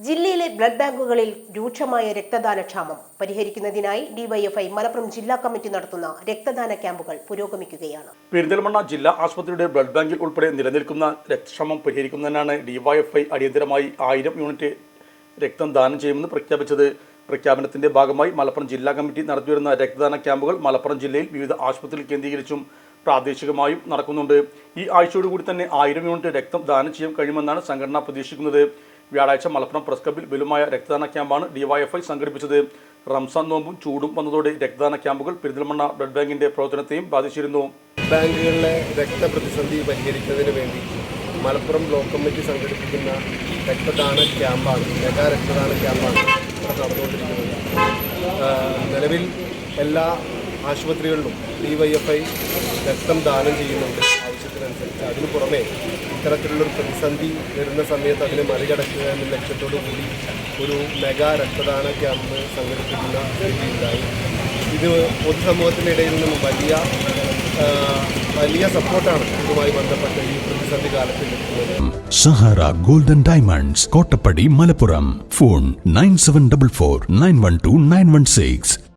ജില്ലയിലെ ബ്ലഡ് ബാങ്കുകളിൽ രൂക്ഷമായ രക്തദാന ക്ഷാമം. പരിഹരിക്കുന്നതിനായി ഡിവൈഎഫ്ഐ മലപ്പുറം ജില്ലാ കമ്മിറ്റി നടത്തുന്ന രക്തദാന ക്യാമ്പുകൾ പുരോഗമിക്കുകയാണ്. പെരിന്തൽമണ്ണ ജില്ലാ ആശുപത്രിയുടെ ബ്ലഡ് ബാങ്കിൽ ഉൾപ്പെടെ നിലനിൽക്കുന്ന രക്തക്ഷാമം പരിഹരിക്കുന്നതിനാണ് ഡിവൈഎഫ്ഐ അടിയന്തരമായി ആയിരം യൂണിറ്റ് രക്തം ദാനം ചെയ്യുമെന്ന് പ്രഖ്യാപിച്ചത്. പ്രഖ്യാപനത്തിന്റെ ഭാഗമായി മലപ്പുറം ജില്ലാ കമ്മിറ്റി നടത്തിവരുന്ന രക്തദാന ക്യാമ്പുകൾ മലപ്പുറം ജില്ലയിൽ വിവിധ ആശുപത്രികൾ കേന്ദ്രീകരിച്ചും പ്രാദേശികമായും നടക്കുന്നുണ്ട്. ഈ ആഴ്ചയോടുകൂടി തന്നെ ആയിരം യൂണിറ്റ് രക്തം ദാനം ചെയ്യാൻ കഴിയുമെന്നാണ് സംഘടന പ്രതീക്ഷിക്കുന്നത്. വ്യാഴാഴ്ച മലപ്പുറം പ്രസ് ക്ലബിൽ വലുമായ രക്തദാന ക്യാമ്പാണ് ഡിവൈഎഫ്ഐ സംഘടിപ്പിച്ചത്. റംസാൻ നോമ്പും ചൂടും വന്നതോടെ രക്തദാന ക്യാമ്പുകൾ പെരിന്തൽമണ്ണ ബ്ലഡ് ബാങ്കിന്റെ പ്രവർത്തനത്തെയും ബാധിച്ചിരുന്നു. ബാങ്കുകളിലെ രക്തപ്രതിസന്ധി പരിഹരിക്കുന്നതിന് വേണ്ടി മലപ്പുറം ബ്ലോക്ക് കമ്മിറ്റി സംഘടിപ്പിക്കുന്ന രക്തദാന ക്യാമ്പാണ് മെഗാ രക്തദാന ക്യാമ്പാണ് നടന്നുകൊണ്ടിരിക്കുന്നത്. നിലവിൽ എല്ലാ ആശുപത്രികളിലും ഡി വൈ എഫ് ഐ രക്തം ദാനം ചെയ്യുന്നുണ്ട് ആവശ്യത്തിനനുസരിച്ച്. അതിനു പുറമെ ഇത്തരത്തിലുള്ളൊരു പ്രതിസന്ധി വരുന്ന സമയത്ത് അതിനെ മറികടക്കുക എന്ന ലക്ഷ്യത്തോടു കൂടി ഒരു മെഗാ രക്തദാന ക്യാമ്പ് സംഘടിപ്പിക്കുന്ന രീതിയുണ്ടായി ഇത് പൊതുസമൂഹത്തിനിടയിൽ നിന്നും വലിയ വലിയ സപ്പോർട്ടാണ് ഇതുമായി ബന്ധപ്പെട്ട ഈ പ്രതിസന്ധി കാലത്ത് ലഭിക്കുന്നത്. Sahara golden diamonds Kottappadi Malappuram. Phone nine seven double four nine one two nine one six.